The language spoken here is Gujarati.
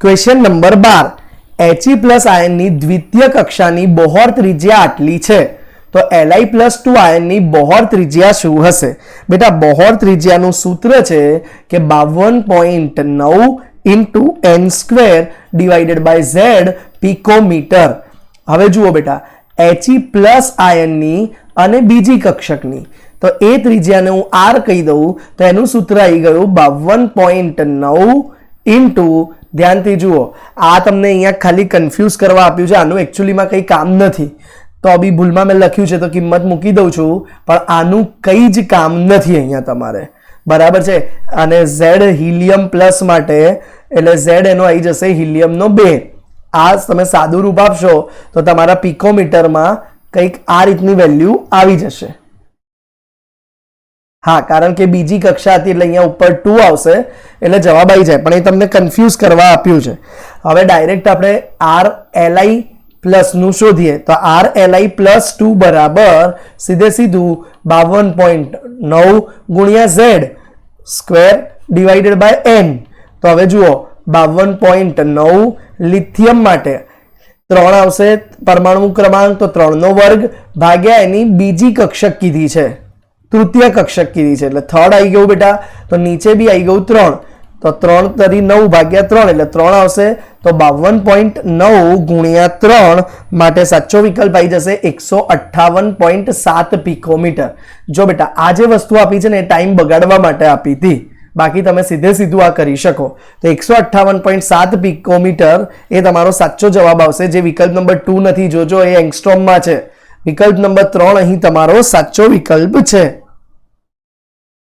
ક્વેશ્ચન નંબર બાર. એચઈ પ્લસ આયનની દ્વિતીય કક્ષાની બોહોર ત્રિજ્યા આટલી છે. તો એલઆઈ પ્લસ ટુ આયનની બોહોર ત્રિજ્યા શું હશે? બેટા, બોહોર ત્રિજ્યાનું સૂત્ર છે કે બાવન પોઈન્ટ નવ into N square divided by Z picometre હવે જુઓ બેટા એચઈ પ્લસ આયનની અને બીજી કક્ષકની. તો એ ત્રિજ્યાને હું આર કહી દઉં, તો એનું સૂત્ર આવી ગયું બાવન પોઈન્ટ નવ ઇન્ટુ ધ્યાનથી જુઓ. આ તમને અહીંયા ખાલી કન્ફ્યુઝ કરવા આપ્યું છે. આનું એકચ્યુઅલીમાં કંઈ કામ નથી. તો બી ભૂલમાં મેં લખ્યું છે તો કિંમત મૂકી દઉં છું. પણ આનું કંઈ જ કામ નથી અહીંયા તમારે. બરાબર છે? અને ઝેડ હિલિયમ પ્લસ માટે, એટલે ઝેડ એનો આવી જશે હિલિયમનો બે. આ તમે સાદું રૂપ આપશો તો તમારા પિકોમીટરમાં કંઈક આ રીતની વેલ્યુ આવી જશે. હા, કારણ કે બીજી કક્ષા હતી એટલે અહીંયા ઉપર ટુ આવશે, એટલે જવાબ આવી જાય, પણ એ તમને કન્ફ્યુઝ કરવા આપ્યું છે. હવે ડાયરેક્ટ આપણે આર એલઆઈ પ્લસનું શોધીએ, તો આર એલઆઈ પ્લસ ટુ બરાબર સીધે સીધું બાવન પોઈન્ટ નવ ગુણ્યા Z square divided by N તો હવે જુઓ, બાવન પોઈન્ટ નવ લિથિયમ માટે ત્રણ આવશે, પરમાણુ ક્રમાંક તો ત્રણનો વર્ગ, ભાગ્યા એની બીજી કક્ષક કીધી છે. તૃતીય કક્ષક કીધી છે. એટલે થર્ડ આવી ગયું બેટા. તો નીચે બી આવી ગયું ત્રણ. તો ત્રણ તરી નવ ભાગ્યા ત્રણ, એટલે ત્રણ આવશે. તો બાવન પોઈન્ટ નવ ગુણ્યા ત્રણ માટે સાચો વિકલ્પ આવી જશે એકસો અઠ્ઠાવન પોઈન્ટ સાત પિકોમીટર. જો બેટા, આ જે વસ્તુ આપી છે ને, એ ટાઈમ બગાડવા માટે આપી હતી. બાકી તમે સીધે સીધું આ કરી શકો. તો એકસો અઠ્ઠાવન પોઈન્ટ સાત પિકોમીટર એ તમારો સાચો જવાબ આવશે. જે વિકલ્પ નંબર ટુ નથી, જોજો, એ એંગસ્ટ્રોમમાં છે. વિકલ્પ નંબર ત્રણ અહીં તમારો સાચો વિકલ્પ છે.